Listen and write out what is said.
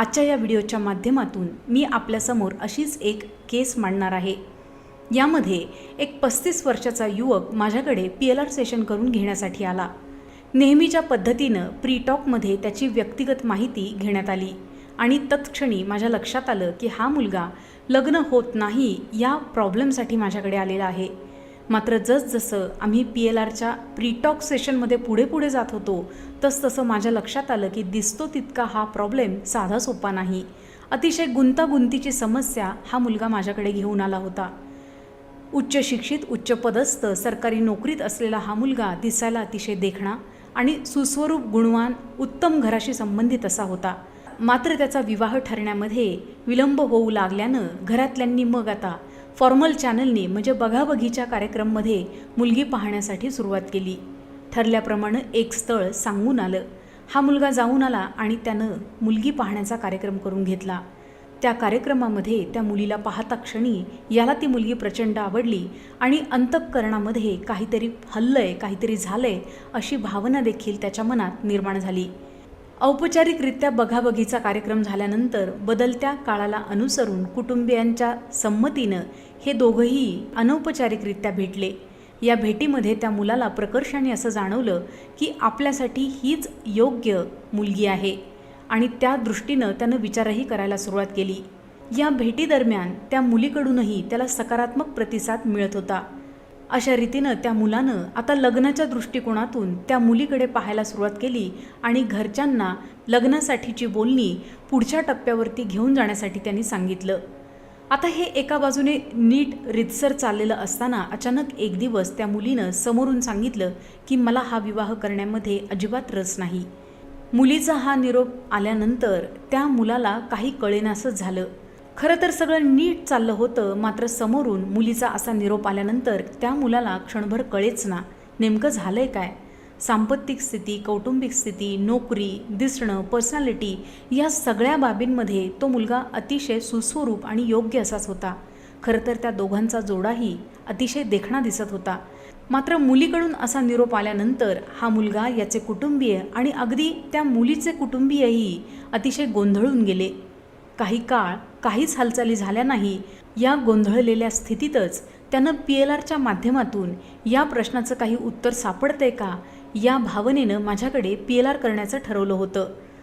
आजच्या या व्हिडिओच्या माध्यमातून मी आपल्यासमोर अशीच एक केस मांडणार आहे. यामध्ये एक पस्तीस वर्षाचा युवक माझ्याकडे पी एल आर सेशन करून घेण्यासाठी आला. नेहमीच्या पद्धतीनं प्रीटॉकमध्ये त्याची व्यक्तिगत माहिती घेण्यात आली आणि तत्क्षणी माझ्या लक्षात आलं की हा मुलगा लग्न होत नाही या प्रॉब्लेमसाठी माझ्याकडे आलेला आहे. मात्र जसजसं आम्ही पी एल आरच्या प्रीटॉक सेशनमध्ये पुढे पुढे जात होतो तसतसं माझ्या लक्षात आलं की दिसतो तितका हा प्रॉब्लेम साधा सोपा नाही. अतिशय गुंतागुंतीची समस्या हा मुलगा माझ्याकडे घेऊन आला होता. उच्च शिक्षित उच्च पदस्थ सरकारी नोकरीत असलेला हा मुलगा दिसायला अतिशय देखणा आणि सुस्वरूप गुणवान उत्तम घराशी संबंधित असा होता. मात्र त्याचा विवाह ठरण्यामध्ये विलंब होऊ लागल्यानं घरातल्यांनी मग आता फॉर्मल चॅनलने म्हणजे बघाबघीच्या कार्यक्रममध्ये मुलगी पाहण्यासाठी सुरुवात केली. ठरल्याप्रमाणे एक स्थळ सांगून आलं. हा मुलगा जाऊन आला आणि त्यानं मुलगी पाहण्याचा कार्यक्रम करून घेतला. त्या कार्यक्रमामध्ये त्या मुलीला पाहता क्षणी याला ती मुलगी प्रचंड आवडली आणि अंतःकरणामध्ये काहीतरी हल्लंय काहीतरी झालंय अशी भावना देखील त्याच्या मनात निर्माण झाली. औपचारिकरित्या बघाबघीचा कार्यक्रम झाल्यानंतर बदलत्या काळाला अनुसरून कुटुंबियांच्या संमतीनं हे दोघंही अनौपचारिकरित्या भेटले. या भेटीमध्ये त्या मुलाला प्रकर्षाने असं जाणवलं की आपल्यासाठी हीच योग्य मुलगी आहे आणि त्या दृष्टीनं त्यानं विचारही करायला सुरुवात केली. या भेटीदरम्यान त्या मुलीकडूनही त्याला सकारात्मक प्रतिसाद मिळत होता. अशा रीतीनं त्या मुलानं आता लग्नाच्या दृष्टिकोनातून त्या मुलीकडे पाहायला सुरुवात केली आणि घरच्यांना लग्नासाठीची बोलणी पुढच्या टप्प्यावरती घेऊन जाण्यासाठी त्यांनी सांगितलं. आता हे एका बाजूने नीट रितसर चाललेलं असताना अचानक एक दिवस त्या मुलीनं समोरून सांगितलं की मला हा विवाह करण्यामध्ये अजिबात रस नाही. मुलीचा हा निरोप आल्यानंतर त्या मुलाला काही कळेनासंच झालं. खरं तर सगळं नीट चाललं होतं मात्र समोरून मुलीचा असा निरोप आल्यानंतर त्या मुलाला क्षणभर कळेच ना नेमकं झालंय काय? सांपत्तिक स्थिती कौटुंबिक स्थिती नोकरी दिसणं पर्सनॅलिटी या सगळ्या बाबींमध्ये तो मुलगा अतिशय सुस्वरूप आणि योग्य असाच होता. खरं तर त्या दोघांचा जोडाही अतिशय देखणा दिसत होता. मात्र मुलीकडून असा निरोप आल्यानंतर हा मुलगा याचे कुटुंबीय आणि अगदी त्या मुलीचे कुटुंबीयही अतिशय गोंधळून गेले. काही काळ काहीच हालचाली झाल्या नाही. या गोंधळलेल्या स्थितीतच त्यानं पी एल आरच्या माध्यमातून या प्रश्नाचं काही उत्तर सापडतंय का? या भावनेनं माझ्याकडे पी एल आर करण्याचं ठरवलं होतं.